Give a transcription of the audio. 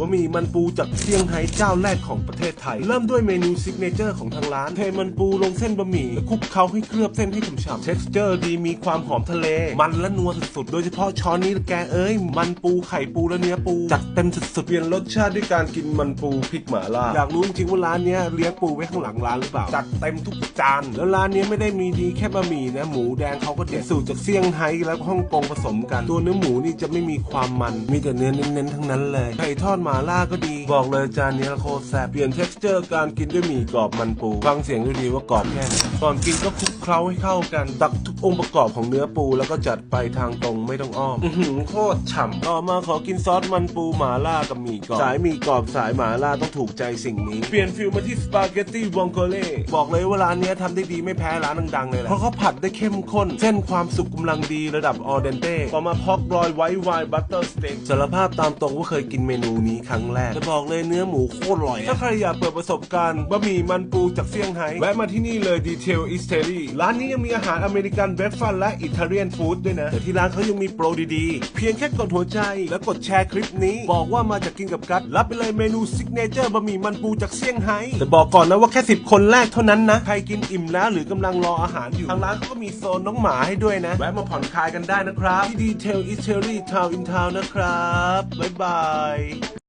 บะหมี่มันปูจากเซี่ยงไฮ้เจ้าแรกของประเทศไทย เริ่มด้วยเมนูซิกเนเจอร์ของทางร้าน เทมันปูลงเส้นบะหมี่แล้วคลุกเคล้าให้เคลือบเส้นให้ฉ่ำๆ texture ดีมีความหอมทะเล มันและนัวสุดๆ โดยเฉพาะช้อนนี้ละแกเอ้ย มันปูไข่ปูและเนื้อปู จัดเต็มสุดๆเปลี่ยนรสชาติด้วยการกินมันปูพริกหม่าล่าอยากรู้จริงว่าร้านนี้เลี้ยงปูไว้ข้างหลังร้านหรือเปล่าจัดเต็มทุกจานแล้วร้านนี้ไม่ได้มีดีแค่บะหมี่นะหมูแดงเขาก็เด็ดสูตรจากเซี่ยงไฮ้แล้วก็ฮ่องกงผสมกัน ตัวเนื้อหมูนี่จะไม่มีความมัน มีแต่เนื้อเน้นๆทั้งนั้นเลยไก่ทอดหมาล่าก็ดี บอกเลยจานนี้โคตรแซ่บเปลี่ยน texture การกินด้วยหมี่กรอบมันปูฟังเสียงดูดีว่ากรอบแค่ไหนก่อนกินก็คลุกเคล้าให้เข้ากัน ตักทุกองค์ประกอบของเนื้อปูแล้วก็จัดไปทางตรงไม่ต้องอ้อมโคตรฉ่ำต่อมาขอกินซอสมันปูหมาล่ากับหมี่กรอบสายหมี่กรอบสายหมาล่าต้องถูกใจสิ่งนี้ เปลี่ยนฟิลมาที่สปาเกตตี้วองโกเล่บอกเลยว่าร้านนี้ทำได้ดีไม่แพ้ร้านดังๆเลยแหละเพราะเขาผัดได้เข้มข้น เส้นความสุกกำลังดีระดับออเดนเต้ต่อมาพอกรอยไวท์ไวน์บัตเตอร์สเต็กสารภาพตามตรงว่าเคยกินเมนูนี้ครั้งแรก จะบอกเลยเนื้อหมูโคตรอร่อย ถ้าใครอยากเปิดประสบการณ์บะหมี่มันปูจากเซี่ยงไฮ้แวะมาที่นี่เลยดีเทลอิสเทอรี่ร้านนี้ยังมีอาหารอเมริกันเบรฟฟันและอิตาเลียนฟู้ดด้วยนะ แต่ที่ร้านเขายังมีโปรดีๆ เพียงแค่กดหัวใจ และกดแชร์คลิปนี้ บอกว่ามาจากกินกับกัดรับไปเลยเมนูซิกเนเจอร์บะหมี่มันปูจากเซี่ยงไฮ้แต่บอกก่อนนะว่าแค่ 10 คนแรกเท่านั้นนะใครกินอิ่มแล้วหรือกำลังรออาหารอยู่ทางร้านเขาก็มีโซนน้องหมาให้ด้วยนะแวะมาผ่อนคลายกันได้นะครับที่ดีเทลอิสเทอรี่ทาวน์อินทาวน์นะครับบ๊ายบาย